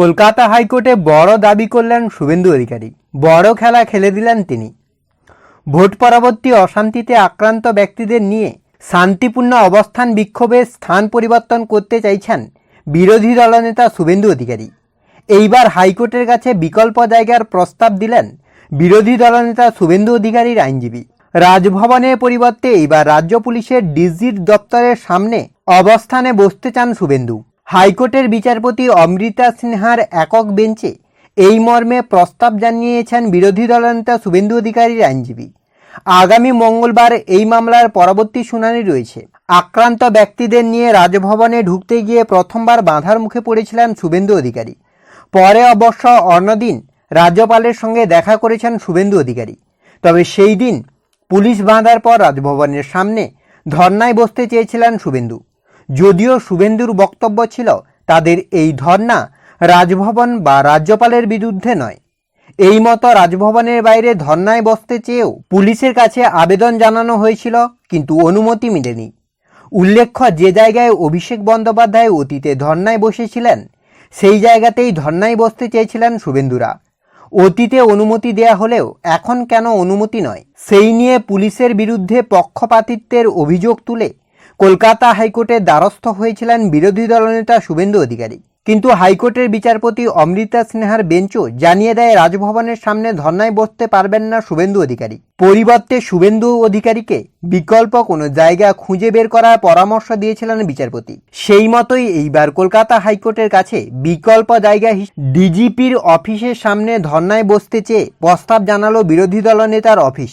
কলকাতা হাইকোর্টে বড় দাবি করলেন শুভেন্দু অধিকারী। বড় খেলা খেলে দিলেন তিনি। ভোট পরবর্তী অশান্তিতে আক্রান্ত ব্যক্তিদের নিয়ে শান্তিপূর্ণ অবস্থান বিক্ষোভে স্থান পরিবর্তন করতে চাইছেন বিরোধী দলনেতা শুভেন্দু অধিকারী। এইবার হাইকোর্টের কাছে বিকল্প জায়গার প্রস্তাব দিলেন বিরোধী দলনেতা শুভেন্দু অধিকারীর আইনজীবী। রাজভবনের পরিবর্তে এইবার রাজ্য পুলিশের ডিজির দপ্তরের সামনে অবস্থানে বসতে চান শুভেন্দু। হাইকোর্টের বিচারপতি অমৃতা সিনহার একক বেঞ্চে এই মর্মে প্রস্তাব জানিয়েছেন বিরোধী দলনেতা শুভেন্দু অধিকারীর আইনজীবী। আগামী মঙ্গলবার এই মামলার পরবর্তী শুনানি রয়েছে। আক্রান্ত ব্যক্তিদের নিয়ে রাজভবনে ঢুকতে গিয়ে প্রথমবার বাধার মুখে পড়েছিলেন শুভেন্দু অধিকারী। পরে অবশ্য অন্যদিন রাজ্যপালের সঙ্গে দেখা করেছেন শুভেন্দু অধিকারী। তবে সেই দিন পুলিশ বাঁধার পর রাজভবনের সামনে ধর্নায় বসতে চেয়েছিলেন শুভেন্দু। যদিও শুভেন্দুর বক্তব্য ছিল তাদের এই ধর্না রাজভবন বা রাজ্যপালের বিরুদ্ধে নয়। এই মতো রাজভবনের বাইরে ধর্নায় বসতে চেয়েও পুলিশের কাছে আবেদন জানানো হয়েছিল, কিন্তু অনুমতি মেলেনি। উল্লেখ্য, যে জায়গায় অভিষেক বন্দ্যোপাধ্যায় অতীতে ধর্নায় বসেছিলেন, সেই জায়গাতেই ধর্নায় বসতে চেয়েছিলেন শুভেন্দুরা। অতীতে অনুমতি দেয়া হলেও এখন কেন অনুমতি নয়, সেই নিয়ে পুলিশের বিরুদ্ধে পক্ষপাতিত্বের অভিযোগ তুলে কলকাতা হাইকোর্টের দ্বারস্থ হয়েছিলেন বিরোধী দলনেতা শুভেন্দু অধিকারী। কিন্তু হাইকোর্টের বিচারপতি অমৃতা সিনহার বেঞ্চও জানিয়ে দেয় রাজভবনের সামনে ধর্নায় বসতে পারবেন না শুভেন্দু অধিকারী। পরিবর্তে শুভেন্দু অধিকারীকে বিকল্প কোনো জায়গা খুঁজে বের করার পরামর্শ দিয়েছিলেন বিচারপতি। সেই মতোই এইবার কলকাতা হাইকোর্টের কাছে বিকল্প জায়গা ডিজিপির অফিসের সামনে ধর্নায় বসতে চেয়ে প্রস্তাব জানালো বিরোধী দলনেতার অফিস।